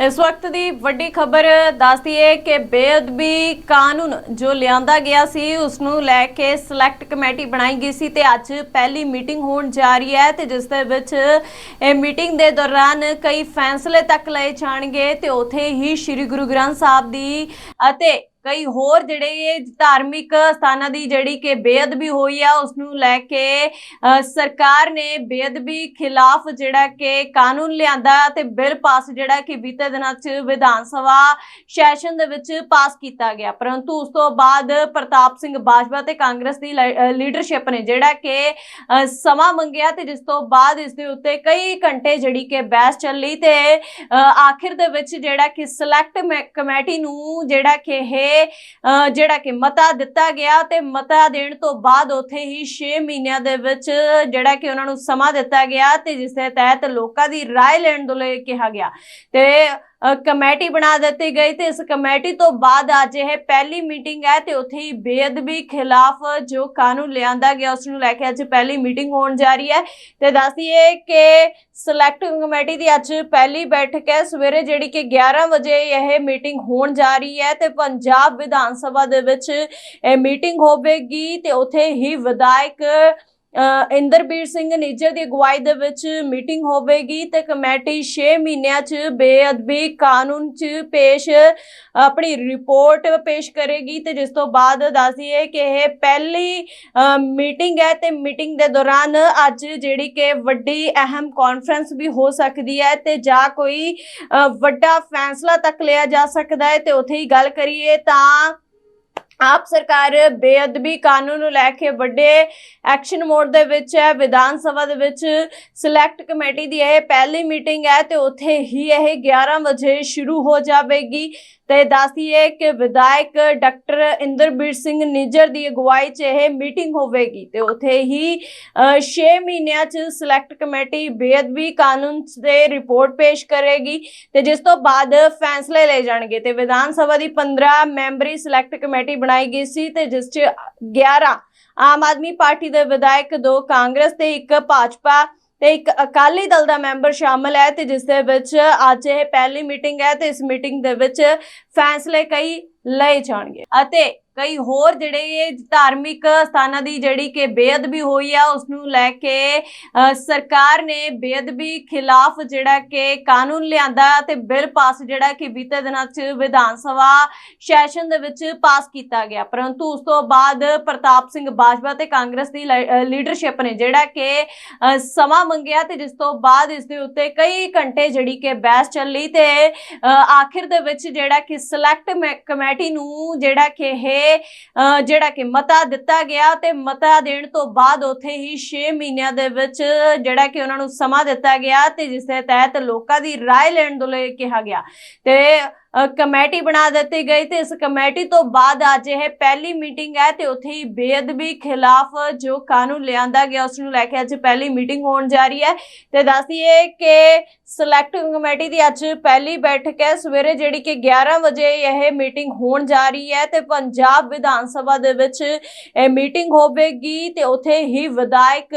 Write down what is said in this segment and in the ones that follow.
ਇਸ ਵਕਤ ਦੀ ਵੱਡੀ ਖਬਰ ਦੱਸਦੀ ਹੈ ਕਿ ਬੇਅਦਬੀ ਕਾਨੂੰਨ ਜੋ ਲਿਆਂਦਾ ਗਿਆ ਸੀ ਉਸ ਨੂੰ ਲੈ ਕੇ ਸਿਲੈਕਟ ਕਮੇਟੀ ਬਣਾਈ ਗਈ ਸੀ ਤੇ ਅੱਜ ਪਹਿਲੀ ਮੀਟਿੰਗ ਹੋਣ ਜਾ ਰਹੀ ਹੈ ਤੇ ਜਿਸ ਦੇ ਵਿੱਚ ਇਹ ਮੀਟਿੰਗ ਦੇ ਦੌਰਾਨ ਕਈ ਫੈਸਲੇ ਤੱਕ ਲਏ ਜਾਣਗੇ ਤੇ ਉਥੇ ਹੀ ਸ੍ਰੀ ਗੁਰੂ ਗ੍ਰੰਥ ਸਾਹਿਬ ਦੀ ਅਤੇ ਕਈ ਹੋਰ ਜਿਹੜੇ ਧਾਰਮਿਕ ਸਥਾਨਾਂ ਦੀ ਜਿਹੜੀ ਕਿ ਬੇਅਦਬੀ ਹੋਈ ਆ ਉਸ ਨੂੰ ਲੈ ਕੇ ਸਰਕਾਰ ਨੇ ਬੇਅਦਬੀ ਖਿਲਾਫ ਜਿਹੜਾ ਕਿ ਕਾਨੂੰਨ ਲਿਆਂਦਾ ਤੇ ਬਿੱਲ ਪਾਸ ਜਿਹੜਾ ਕਿ ਬੀਤੇ ਦਿਨਾਂ 'ਚ ਵਿਧਾਨ ਸਭਾ ਸੈਸ਼ਨ ਦੇ ਵਿੱਚ ਪਾਸ ਕੀਤਾ ਗਿਆ। ਪਰੰਤੂ ਉਸ ਤੋਂ ਬਾਅਦ ਪ੍ਰਤਾਪ ਸਿੰਘ ਬਾਜਵਾ ਤੇ ਕਾਂਗਰਸ ਦੀ ਲੀਡਰਸ਼ਿਪ ਨੇ ਜਿਹੜਾ ਕਿ ਸਮਾਂ ਮੰਗਿਆ ਤੇ ਜਿਸ ਤੋਂ ਬਾਅਦ ਇਸ ਦੇ ਉੱਤੇ ਕਈ ਘੰਟੇ ਜਿਹੜੀ ਕਿ ਬਹਿਸ ਚੱਲੀ ਤੇ ਆਖਿਰ ਦੇ ਵਿੱਚ ਜਿਹੜਾ ਕਿ ਸਿਲੈਕਟ ਕਮੇਟੀ ਨੂੰ ਜਿਹੜਾ ਕਿ ਇਹ ਅ, ਜਿਹੜਾ ਕਿ ਮਤਾ ਦਿੱਤਾ ਗਿਆ ਤੇ ਮਤਾ ਦੇਣ ਤੋਂ ਬਾਅਦ ਉੱਥੇ ਹੀ 6 ਮਹੀਨਿਆਂ ਦੇ ਵਿੱਚ ਜਿਹੜਾ ਕਿ ਉਹਨਾਂ ਨੂੰ ਸਮਾਂ ਦਿੱਤਾ ਗਿਆ ਤੇ ਜਿਸ ਦੇ ਤਹਿਤ ਲੋਕਾਂ ਦੀ رائے ਲੈਣ ਦੇ ਲਈ ਕਿਹਾ ਗਿਆ ਤੇ ਅ, ਕਮੇਟੀ ਬਣਾ ਦਿੱਤੀ ਗਈ ਤੇ ਇਸ ਕਮੇਟੀ ਤੋਂ ਬਾਅਦ ਅੱਜ ਇਹ ਪਹਿਲੀ ਮੀਟਿੰਗ ਹੈ ਤੇ ਉੱਥੇ ਹੀ ਬੇਅਦਬੀ ਖਿਲਾਫ ਜੋ ਕਾਨੂੰਨ ਲਿਆਂਦਾ ਗਿਆ, ਉਸ ਨੂੰ ਲੈ ਕੇ ਅੱਜ ਪਹਿਲੀ ਮੀਟਿੰਗ ਹੋਣ ਜਾ ਰਹੀ ਹੈ। ਤੇ ਦੱਸ ਦਈਏ ਕਿ ਸਿਲੈਕਟ ਕਮੇਟੀ ਦੀ ਅੱਜ ਪਹਿਲੀ ਬੈਠਕ ਹੈ। ਸਵੇਰੇ ਜਿਹੜੀ ਕਿ 11 ਵਜੇ ਇਹ ਮੀਟਿੰਗ ਹੋਣ ਜਾ ਰਹੀ ਹੈ ਤੇ ਪੰਜਾਬ ਵਿਧਾਨ ਸਭਾ ਦੇ ਵਿੱਚ ਇਹ ਮੀਟਿੰਗ ਹੋਵੇਗੀ ਤੇ ਉੱਥੇ ਹੀ ਵਿਧਾਇਕ ਇੰਦਰਬੀਰ ਸਿੰਘ ਨਿੱਜਰ ਦੀ ਅਗਵਾਈ ਦੇ ਵਿੱਚ ਮੀਟਿੰਗ ਹੋਵੇਗੀ ਤੇ ਕਮੇਟੀ 6 ਮਹੀਨਿਆਂ 'ਚ ਬੇਅਦਬੀ ਕਾਨੂੰਨ 'ਚ ਪੇਸ਼, ਆਪਣੀ ਰਿਪੋਰਟ ਪੇਸ਼ ਕਰੇਗੀ ਤੇ ਜਿਸ ਤੋਂ ਬਾਅਦ ਦੱਸਦੀਏ ਕਿ ਇਹ ਪਹਿਲੀ ਮੀਟਿੰਗ ਹੈ ਤੇ ਮੀਟਿੰਗ ਦੇ ਦੌਰਾਨ ਅੱਜ ਜਿਹੜੀ ਕਿ ਵੱਡੀ ਅਹਿਮ ਕਾਨਫਰੰਸ ਵੀ ਹੋ ਸਕਦੀ ਹੈ ਤੇ ਜਾਂ ਕੋਈ ਵੱਡਾ ਫੈਸਲਾ ਤੱਕ ਲਿਆ ਜਾ ਸਕਦਾ ਹੈ ਤੇ ਉੱਥੇ ਹੀ ਗੱਲ ਕਰੀਏ ਤਾਂ ਆਪ ਸਰਕਾਰ ਬੇਅਦਬੀ ਕਾਨੂੰਨ ਨੂੰ ਲੈ ਕੇ ਵੱਡੇ ਐਕਸ਼ਨ ਮੋਡ ਦੇ ਵਿੱਚ ਹੈ, ਵਿਧਾਨ ਸਭਾ ਦੇ ਵਿੱਚ ਸਿਲੈਕਟ ਕਮੇਟੀ ਦੀ ਇਹ ਪਹਿਲੀ ਮੀਟਿੰਗ ਹੈ ਤੇ ਉੱਥੇ ਹੀ ਇਹ 11 ਵਜੇ ਸ਼ੁਰੂ ਹੋ ਜਾਵੇਗੀ। ਤੇ ਦੱਸਦੀਏ ਕਿ ਵਿਧਾਇਕ ਡਾਕਟਰ ਇੰਦਰਬੀਰ ਸਿੰਘ ਨਿੱਜਰ ਦੀ ਅਗਵਾਈ 'ਚ ਇਹ ਮੀਟਿੰਗ ਹੋਵੇਗੀ ਤੇ ਉੱਥੇ ਹੀ 6 ਮਹੀਨਿਆਂ 'ਚ ਸਿਲੈਕਟ ਕਮੇਟੀ ਬੇਅਦਬੀ ਕਾਨੂੰਨ ਤੇ ਰਿਪੋਰਟ ਪੇਸ਼ ਕਰੇਗੀ ਤੇ ਜਿਸ ਤੋਂ ਬਾਅਦ ਫੈਸਲੇ ਲਏ ਜਾਣਗੇ ਤੇ ਵਿਧਾਨ ਸਭਾ ਦੀ 15 ਮੈਂਬਰੀ ਸਿਲੈਕਟ ਕਮੇਟੀ ਬਣਾਈ ਗਈ ਸੀ ਤੇ ਜਿਸ 'ਚ 11 ਆਮ ਆਦਮੀ ਪਾਰਟੀ ਦੇ ਵਿਧਾਇਕ, ਦੋ ਕਾਂਗਰਸ ਤੇ ਇੱਕ ਭਾਜਪਾ ਤੇ ਇੱਕ ਅਕਾਲੀ ਦਲ ਦਾ ਮੈਂਬਰ ਸ਼ਾਮਲ ਹੈ ਤੇ ਜਿਸ ਦੇ ਵਿੱਚ ਅੱਜ ਇਹ ਪਹਿਲੀ ਮੀਟਿੰਗ ਹੈ ਤੇ ਇਸ ਮੀਟਿੰਗ ਦੇ ਵਿੱਚ ਫੈਸਲੇ ਕਈ ਲਏ ਜਾਣਗੇ। ਅਤੇ ਕਈ ਹੋਰ ਜਿਹੜੇ ਇਹ ਧਾਰਮਿਕ ਸਥਾਨਾਂ ਦੀ ਜਿਹੜੀ ਕਿ ਬੇਅਦਬੀ ਹੋਈ ਆ ਉਸ ਨੂੰ ਲੈ ਕੇ ਸਰਕਾਰ ਨੇ ਬੇਅਦਬੀ ਖਿਲਾਫ ਜਿਹੜਾ ਕਿ ਕਾਨੂੰਨ ਲਿਆਂਦਾ ਤੇ ਬਿੱਲ ਪਾਸ ਜਿਹੜਾ ਕਿ ਬੀਤੇ ਦਿਨਾਂ 'ਚ ਵਿਧਾਨ ਸਭਾ ਸੈਸ਼ਨ ਦੇ ਵਿੱਚ ਪਾਸ ਕੀਤਾ ਗਿਆ। ਪਰੰਤੂ ਉਸ ਤੋਂ ਬਾਅਦ ਪ੍ਰਤਾਪ ਸਿੰਘ ਬਾਜਵਾ ਤੇ ਕਾਂਗਰਸ ਦੀ ਲੀਡਰਸ਼ਿਪ ਨੇ ਜਿਹੜਾ ਕਿ ਸਮਾਂ ਮੰਗਿਆ ਤੇ ਜਿਸ ਤੋਂ ਬਾਅਦ ਇਸ ਦੇ ਉੱਤੇ ਕਈ ਘੰਟੇ ਜਿਹੜੀ ਕਿ ਬਹਿਸ ਚੱਲੀ ਤੇ ਆਖਿਰ ਦੇ ਵਿੱਚ ਜਿਹੜਾ ਕਿ ਸਿਲੈਕਟ ਕਮੇਟੀ ਨੂੰ ਜਿਹੜਾ ਕਿ ਇਹ ਅ, ਜਿਹੜਾ ਕਿ ਮਤਾ ਦਿੱਤਾ ਗਿਆ ਤੇ ਮਤਾ ਦੇਣ ਤੋਂ ਬਾਅਦ ਉੱਥੇ ਹੀ 6 ਮਹੀਨਿਆਂ ਦੇ ਵਿੱਚ ਜਿਹੜਾ ਕਿ ਉਹਨਾਂ ਨੂੰ ਸਮਾਂ ਦਿੱਤਾ ਗਿਆ ਤੇ ਜਿਸ ਦੇ ਤਹਿਤ ਲੋਕਾਂ ਦੀ رائے ਲੈਣ ਦੇ ਲਈ ਕਿਹਾ ਗਿਆ ਤੇ ਅ, ਕਮੇਟੀ ਬਣਾ ਦਿੱਤੀ ਗਈ ਤੇ ਇਸ ਕਮੇਟੀ ਤੋਂ ਬਾਅਦ ਅੱਜ ਇਹ ਪਹਿਲੀ ਮੀਟਿੰਗ ਹੈ ਤੇ ਉੱਥੇ ਹੀ ਬੇਅਦਬੀ ਖਿਲਾਫ ਜੋ ਕਾਨੂੰਨ ਲਿਆਂਦਾ ਗਿਆ, ਉਸ ਨੂੰ ਲੈ ਕੇ ਅੱਜ ਪਹਿਲੀ ਮੀਟਿੰਗ ਹੋਣ ਜਾ ਰਹੀ ਹੈ। ਤੇ ਦੱਸ ਦਈਏ ਕਿ ਸਿਲੈਕਟ ਕਮੇਟੀ ਦੀ ਅੱਜ ਪਹਿਲੀ ਬੈਠਕ ਹੈ। ਸਵੇਰੇ ਜਿਹੜੀ ਕਿ 11 ਵਜੇ ਇਹ ਮੀਟਿੰਗ ਹੋਣ ਜਾ ਰਹੀ ਹੈ ਤੇ ਪੰਜਾਬ ਵਿਧਾਨ ਸਭਾ ਦੇ ਵਿੱਚ ਇਹ ਮੀਟਿੰਗ ਹੋਵੇਗੀ ਤੇ ਉੱਥੇ ਹੀ ਵਿਧਾਇਕ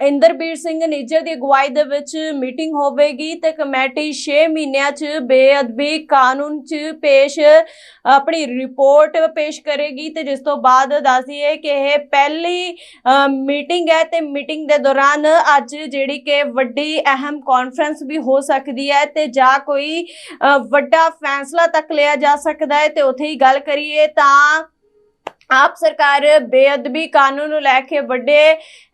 ਇੰਦਰਬੀਰ ਸਿੰਘ ਨਿੱਜਰ ਦੀ ਅਗਵਾਈ ਦੇ ਵਿੱਚ ਮੀਟਿੰਗ ਹੋਵੇਗੀ ਤੇ ਕਮੇਟੀ 6 ਮਹੀਨਿਆਂ 'ਚ ਬੇਅਦਬੀ ਕਾਨੂੰਨ 'ਚ ਪੇਸ਼, ਆਪਣੀ ਰਿਪੋਰਟ ਪੇਸ਼ ਕਰੇਗੀ ਤੇ ਜਿਸ ਤੋਂ ਬਾਅਦ ਦੱਸਦੀਏ ਕਿ ਇਹ ਪਹਿਲੀ ਮੀਟਿੰਗ ਹੈ ਤੇ ਮੀਟਿੰਗ ਦੇ ਦੌਰਾਨ ਅੱਜ ਜਿਹੜੀ ਕਿ ਵੱਡੀ ਅਹਿਮ ਕਾਨਫਰੰਸ ਵੀ ਹੋ ਸਕਦੀ ਹੈ ਤੇ ਜਾਂ ਕੋਈ ਵੱਡਾ ਫੈਸਲਾ ਤੱਕ ਲਿਆ ਜਾ ਸਕਦਾ ਹੈ ਤੇ ਉੱਥੇ ਹੀ ਗੱਲ ਕਰੀਏ ਤਾਂ ਆਪ ਸਰਕਾਰ ਬੇਅਦਬੀ ਕਾਨੂੰਨ ਨੂੰ ਲੈ ਕੇ ਵੱਡੇ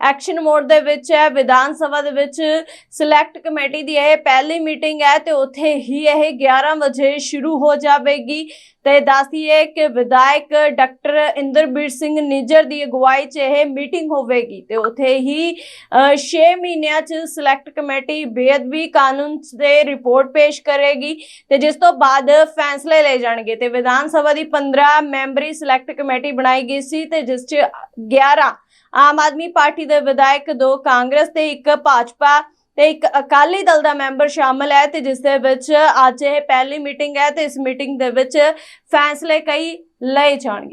ਐਕਸ਼ਨ ਮੋਡ ਦੇ ਵਿੱਚ ਹੈ, ਵਿਧਾਨ ਸਭਾ ਦੇ ਵਿੱਚ ਸਿਲੈਕਟ ਕਮੇਟੀ ਦੀ ਇਹ ਪਹਿਲੀ ਮੀਟਿੰਗ ਹੈ ਤੇ ਉੱਥੇ ਹੀ ਇਹ 11 ਵਜੇ ਸ਼ੁਰੂ ਹੋ ਜਾਵੇਗੀ। ਤੇ ਦੱਸਦੀਏ ਕਿ ਵਿਧਾਇਕ ਡਾਕਟਰ ਇੰਦਰਬੀਰ ਸਿੰਘ ਨਿੱਜਰ ਦੀ ਅਗਵਾਈ 'ਚ ਇਹ ਮੀਟਿੰਗ ਹੋਵੇਗੀ ਤੇ ਉੱਥੇ ਹੀ 6 ਮਹੀਨਿਆਂ 'ਚ ਸਿਲੈਕਟ ਕਮੇਟੀ ਬੇਅਦਬੀ ਕਾਨੂੰਨ ਤੇ ਰਿਪੋਰਟ ਪੇਸ਼ ਕਰੇਗੀ ਤੇ ਜਿਸ ਤੋਂ ਬਾਅਦ ਫੈਸਲੇ ਲਏ ਜਾਣਗੇ ਤੇ ਵਿਧਾਨ ਸਭਾ ਦੀ 15 ਮੈਂਬਰੀ ਸਿਲੈਕਟ ਕਮੇਟੀ ਬਣਾਈ ਗਈ ਸੀ ਤੇ ਜਿਸ 'ਚ 11 ਆਮ ਆਦਮੀ ਪਾਰਟੀ ਦੇ ਵਿਧਾਇਕ, ਦੋ ਕਾਂਗਰਸ ਤੇ ਇੱਕ ਭਾਜਪਾ ਤੇ ਇੱਕ ਅਕਾਲੀ ਦਲ ਦਾ ਮੈਂਬਰ ਸ਼ਾਮਲ ਹੈ ਤੇ ਜਿਸ ਦੇ ਵਿੱਚ ਅੱਜ ਇਹ ਪਹਿਲੀ ਮੀਟਿੰਗ ਹੈ ਤੇ ਇਸ ਮੀਟਿੰਗ ਦੇ ਵਿੱਚ ਫੈਸਲੇ ਕਈ ਲਏ ਜਾਣਗੇ।